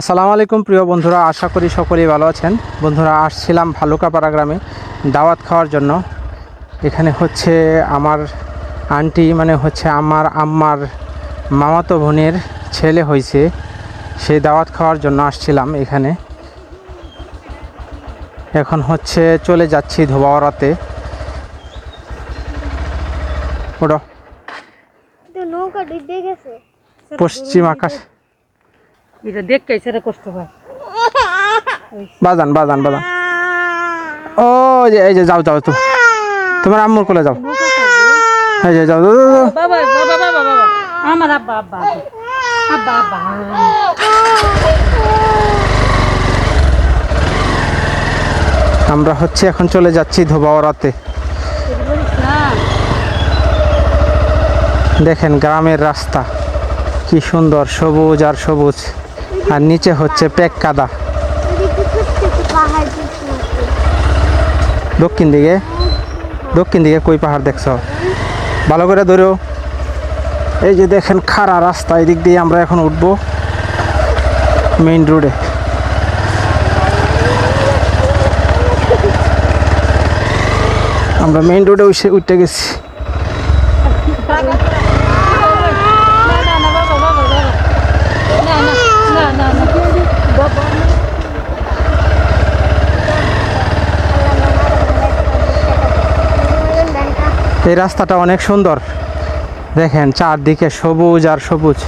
আসসালামু আলাইকুম প্রিয় বন্ধুরা আশা করি সকলেই ভালো আছেন। বন্ধুরা আসছিলাম ভালুকাপাড়া গ্রামে দাওয়াত খাওয়ার জন্য। এখানে হচ্ছে আমার আন্টি মানে হচ্ছে আমার আম্মার মামাতো বোনের ছেলে হয়েছে। সেই দাওয়াত খাওয়ার জন্য আসছিলাম এখানে। এখন হচ্ছে চলে যাচ্ছি ধোবাওয়ারাতে ওটা পশ্চিম আকাশ এটা দেখতে সেটা কষ্ট হয়। বাজান বাজান বাজান। ও যে এই যে যাও যাও তুমি। তোমার আম্মুর কোলে যাও। এই যে যাও। বাবা বাবা বাবা বাবা আমার আব্বা আব্বা আব্বা। আব্বা আমরা হচ্ছে এখন চলে যাচ্ছি ধোবাওয়ারাতে দেখেন গ্রামের রাস্তা। কি সুন্দর সবুজ আর সবুজ। আর নিচে হচ্ছে প্যাক কাদা। দক্ষিণ দিকে দক্ষিণ দিকে কই পাহাড় দেখছ? ভালো করে ধরো। এই যে দেখেন খাড়া রাস্তা, এদিক দিয়ে আমরা এখন উঠবো মেইন রোডে আমরা মেইন রোডে উঠে গেছি না না না বাবা বাবা বাবা না না না না না বাবা এই রাস্তাটা অনেক সুন্দর। দেখেন চারদিকে সবুজ আর সবুজ।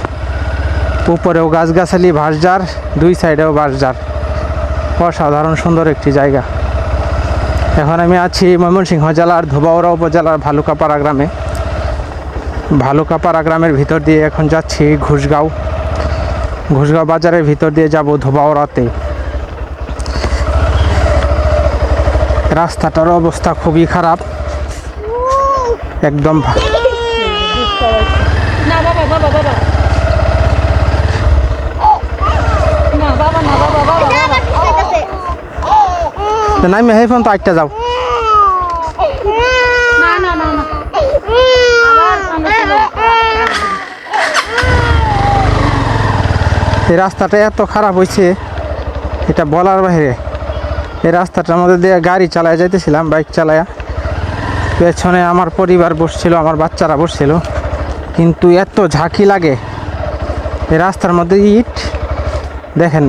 উপরেও গাছগাছালি, ভাসজার, দুই সাইডেও ভাসজার। অসাধারণ সুন্দর একটি জায়গা। এখন আমি আছি ময়মনসিংহ জেলার ধোবাউড়া উপজেলার ভালুকাপাড়া গ্রামে। ভালুকাপাড়া গ্রামের ভিতর দিয়ে এখন যাচ্ছি ঘুষগাঁও ঘুষগাঁও বাজারের ভিতর দিয়ে যাব ধোবাউড়াতে। রাস্তাটার অবস্থা খুবই খারাপ। একদম ভা- না বাবা বাবা বাবা। না বাবা না বাবা বাবা তো ফোন একটা যাও এই রাস্তাটা এত খারাপ হয়েছে এটা বলার বাইরে। এই রাস্তাটার মধ্যে দিয়ে গাড়ি চালায় যাইতেছিলাম বাইক চালায়া। পেছনে আমার পরিবার বসছিল, আমার বাচ্চারা বসছিল। কিন্তু এত ঝাঁকি লাগে। এই রাস্তার মধ্যে ইট, দেখেন,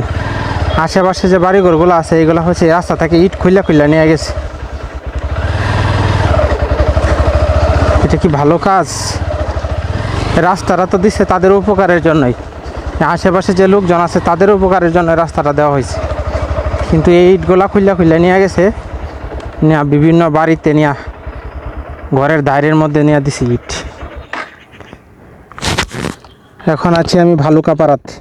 আশেপাশে যে বাড়িঘরগুলো আছে এইগুলো হচ্ছে রাস্তা থেকে ইট খুললা খুললা নিয়ে গেছে। এটা কি ভালো কাজ? রাস্তাটা তো দিচ্ছে তাদের উপকারের জন্যই। আশেপাশে যে লোকজন আছে, তাদের উপকারের জন্য রাস্তাটা দেওয়া হয়েছে। কিন্তু এই ইটগুলা খুললা খুললা নিয়ে গেছে, নিয়ে বিভিন্ন বাড়িতে নিয়ে ঘরের দায়ের মধ্যে নিয়ে দিছি ইট। এখন আছি আমি ভালুকাপাড়াতে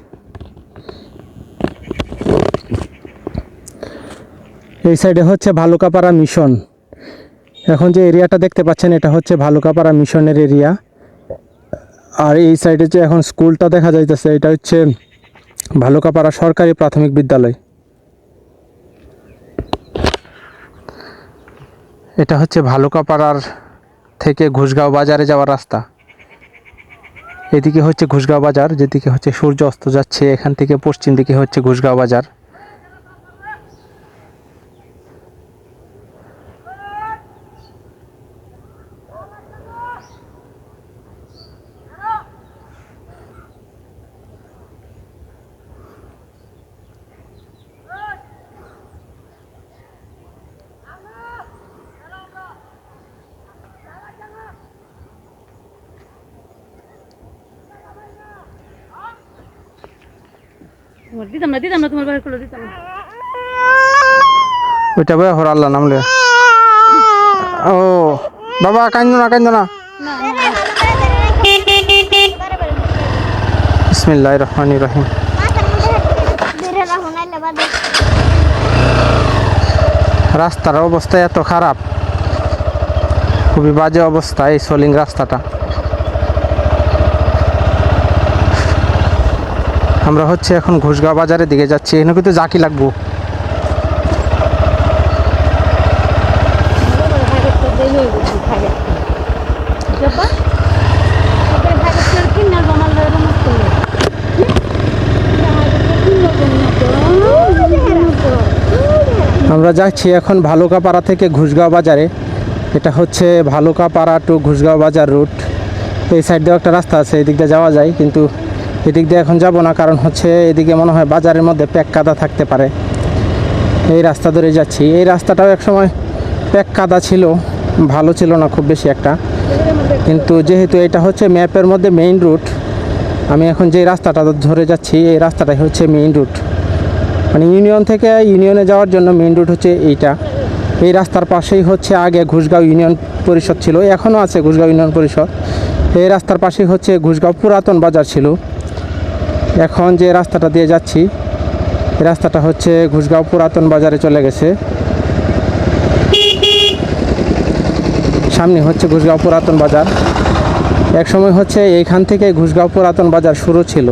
এই সাইডে হচ্ছে ভালুকাপাড়া মিশন। এখন যে এরিয়াটা দেখতে পাচ্ছেন, এটা হচ্ছে ভালুকাপাড়া মিশনের এরিয়া। আর এই সাইডে যে এখন স্কুলটা দেখা যাইতেছে, এটা হচ্ছে ভালুকাপাড়া সরকারি প্রাথমিক বিদ্যালয়। এটা হচ্ছে ভালুকাপাড়ার থেকে ঘুষগাঁও বাজারে যাওয়ার রাস্তা। এদিকে হচ্ছে ঘুষগাঁও বাজার, যেদিকে হচ্ছে সূর্য অস্ত যাচ্ছে, এখান থেকে পশ্চিম দিকে হচ্ছে ঘুষগাঁও বাজার। তোমার দিতাম না দিতাম না তোমার বাইরে করে দিতাম না। ওইটা বয়ে হর আল্লাহ নামলে ও বাবা কান্দ না কান্দ না। বিসমিল্লাহ রহমান রহিম। রাস্তার অবস্থা এত খারাপ। খুবই বাজে অবস্থা এই সোলিং রাস্তাটা। আমরা হচ্ছে এখন ঘুষগাঁও বাজারের দিকে যাচ্ছি। এখানে কিন্তু জাকি লাগবো? আমরা যাচ্ছি এখন ভালুকাপাড়া থেকে ঘুষগাঁও বাজারে। এটা হচ্ছে ভালুকাপাড়া টু ঘুষগাঁও বাজার রুট এই সাইড দিয়েও একটা রাস্তা আছে এদিক দিয়ে যাওয়া যায়, কিন্তু এদিক দিয়ে এখন যাব না, কারণ হচ্ছে এদিকে মনে হয় বাজারের মধ্যে প্যাক কাদা থাকতে পারে। এই রাস্তা ধরে যাচ্ছি। এই রাস্তাটাও একসময় প্যাক কাদা ছিল, ভালো ছিল না খুব বেশি একটা। কিন্তু যেহেতু এটা হচ্ছে ম্যাপের মধ্যে মেইন রুট আমি এখন যে রাস্তাটা ধরে যাচ্ছি, এই রাস্তাটাই হচ্ছে মেইন রুট মানে ইউনিয়ন থেকে ইউনিয়নে যাওয়ার জন্য মেইন রুট হচ্ছে এইটা। এই রাস্তার পাশেই হচ্ছে আগে ঘুষগাঁও ইউনিয়ন পরিষদ ছিল, এখনও আছে ঘুষগাঁও ইউনিয়ন পরিষদ। এই রাস্তার পাশেই হচ্ছে ঘুষগাঁও পুরাতন বাজার ছিল। এখন যে রাস্তাটা দিয়ে যাচ্ছি রাস্তাটা হচ্ছে ঘুষগাঁও পুরাতন বাজারে চলে গেছে। সামনে হচ্ছে ঘুষগাঁও পুরাতন বাজার। এক সময় হচ্ছে এইখান থেকে ঘুষগাঁও পুরাতন বাজার শুরু ছিল।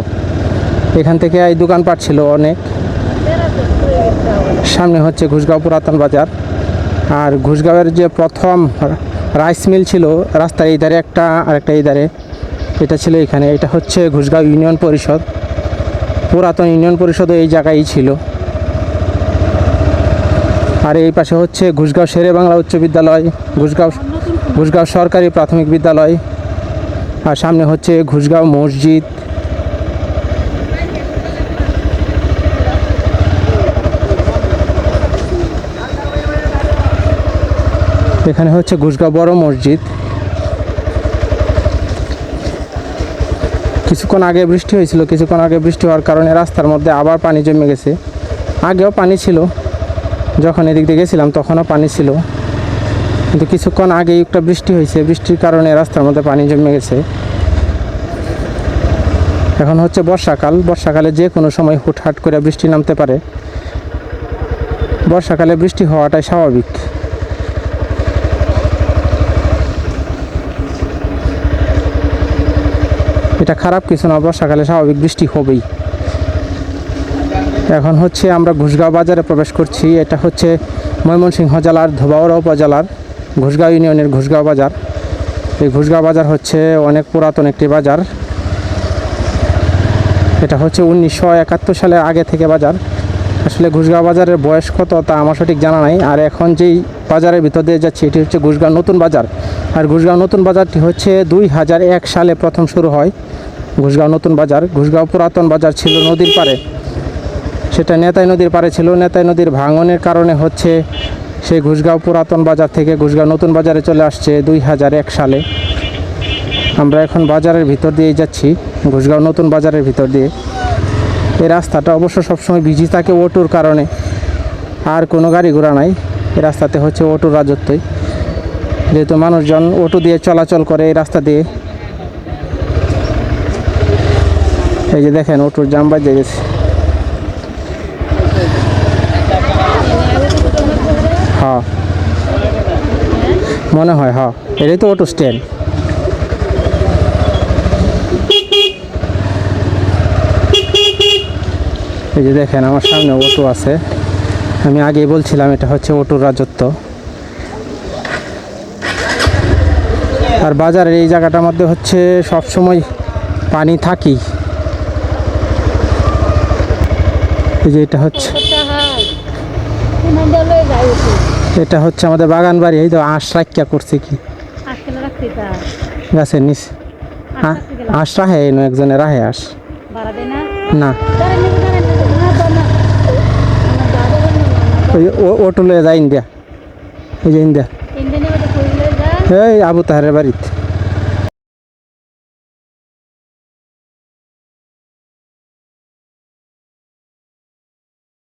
এখান থেকে এই দোকানপাট ছিল অনেক। সামনে হচ্ছে ঘুষগাঁও পুরাতন বাজার। আর ঘুষগাঁওয়ের যে প্রথম রাইস মিল ছিল, রাস্তার এই ধারে একটা আর একটা এই ধারে এটা ছিল এখানে। এটা হচ্ছে ঘুষগাঁও ইউনিয়ন পরিষদ। পুরাতন ইউনিয়ন পরিষদও এই জায়গায় ছিল। আর এই পাশে হচ্ছে ঘুষগাঁও শেরে বাংলা উচ্চ বিদ্যালয়, ঘুষগাঁও ঘুষগাঁও সরকারি প্রাথমিক বিদ্যালয়, আর সামনে হচ্ছে ঘুষগাঁও মসজিদ। এখানে হচ্ছে ঘুষগাঁও বড় মসজিদ। কিছুক্ষণ আগে বৃষ্টি হয়েছিল, কিছুক্ষণ আগে বৃষ্টি হওয়ার কারণে রাস্তার মধ্যে আবার পানি জমে গেছে। আগেও পানি ছিল, যখন এদিক দিয়ে গেছিলাম তখনও পানি ছিল। কিন্তু কিছুক্ষণ আগেই একটা বৃষ্টি হয়েছে, বৃষ্টির কারণে রাস্তার মধ্যে পানি জমে গেছে। এখন হচ্ছে বর্ষাকাল, বর্ষাকালে যে কোনো সময় হুটহাট করে বৃষ্টি নামতে পারে। বর্ষাকালে বৃষ্টি হওয়াটাই স্বাভাবিক। এটা খারাপ কিছু না বর্ষাকালে স্বাভাবিক বৃষ্টি হবেই। এখন হচ্ছে আমরা ঘুষগাঁও বাজারে প্রবেশ করছি, এটা হচ্ছে ময়মনসিংহ জেলার ধোবাওড়া উপজেলার ঘুষগাঁও ইউনিয়নের ঘুষগাঁও বাজার। এই ঘুষগাঁও বাজার হচ্ছে অনেক পুরাতন একটি বাজার। এটা হচ্ছে উনিশশো একাত্তর সালের আগে থেকে বাজার। আসলে ঘুষগাঁও বাজারের বয়স কত তা আমার সঠিক জানা নাই। আর এখন যেই বাজারের ভিতর দিয়ে যাচ্ছি, এটি হচ্ছে ঘুষগাঁও নতুন বাজার। আর ঘুষগাঁও নতুন বাজারটি হচ্ছে দুই হাজার এক সালে প্রথম শুরু হয় ঘুষগাঁও নতুন বাজার। ঘুষগাঁও পুরাতন বাজার ছিল নদীর পাড়ে। সেটা নেতাই নদীর পাড়ে ছিল। নেতাই নদীর ভাঙনের কারণে হচ্ছে সেই ঘুষগাঁও পুরাতন বাজার থেকে ঘুষগাঁও নতুন বাজারে চলে আসছে দুই হাজার এক সালে। আমরা এখন বাজারের ভিতর দিয়ে যাচ্ছি, ঘুষগাঁও নতুন বাজারের ভিতর দিয়ে। এই রাস্তাটা অবশ্য সবসময় বিজি থাকে অটোর কারণে। আর কোনো গাড়ি ঘোড়া নাই। এই রাস্তাতে হচ্ছে অটোর রাজত্বই। যেহেতু মানুষজন অটো দিয়ে চলাচল করে এই রাস্তা দিয়ে। এই যে দেখেন, অটোর জাম বাজে গেছে। হ্যাঁ। মনে হয় হ্যাঁ। এটাই তো অটো স্ট্যান্ড। এই যে দেখেন আমার সামনে অটো আছে। আমি আগেই বলছিলাম এটা হচ্ছে অটোর রাজত্ব। আর বাজারের এই জায়গাটার মধ্যে হচ্ছে সব সময় পানি থাকি এই যে এটা হচ্ছে এটা হচ্ছে আমাদের বাগান বাড়ি এই তো আঁশ রাখিয়া করছে কি? গাছের নিচ। আ- আঁশ রাহে একজনে রাহে আঁশ। না না না আমার দাদা বলল ওই অটো লয়ে যায় ইন্ডিয়া। এই যে ইন্ডিয়া। এই আবু তাহারের বাড়িতে।